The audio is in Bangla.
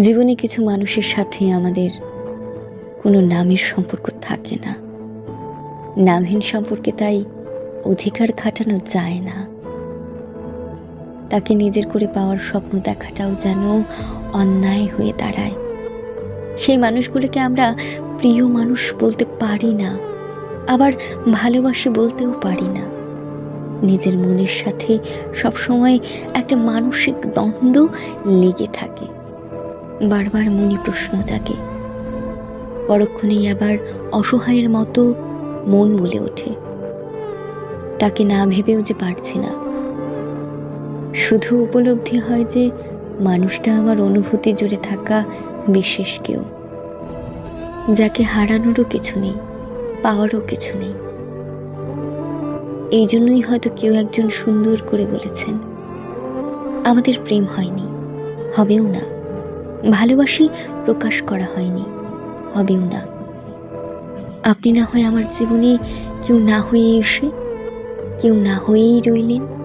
জীবনে কিছু মানুষের সাথে আমাদের কোনো নামের সম্পর্ক থাকে না। নামহীন সম্পর্কে তাই অধিকার খাটানো যায় না। তাকে নিজের করে পাওয়ার স্বপ্ন দেখাটাও যেন অন্যায় হয়ে দাঁড়ায়। সেই মানুষগুলোকে আমরা প্রিয় মানুষ বলতে পারি না, আবার ভালোবাসি বলতেও পারি না। নিজের মনের সাথে সবসময় একটা মানসিক দ্বন্দ্ব লেগে থাকে। বারবার মনে প্রশ্ন জাগে। পরক্ষণেই আবার অসহায়ের মতো মন বলে ওঠে। তাকে না ভেবেও যে পারছি না। শুধু উপলব্ধি হয় যে মানুষটা আমার অনুভূতি জুড়ে থাকা বিশেষ কেউ। যাকে হারানোরও কিছু নেই, পাওয়ারও কিছু নেই। এই জন্যই হয়তো কেউ একজন সুন্দর করে বলেছেন, আমাদের প্রেম হয়নি, হবেও না। ভালোবাসি প্রকাশ করা হয়নি। হবেও না। আপনি না হয় আমার জীবনে কেউ না হয়ে এসে, কেউ না হয়েই রইলেন।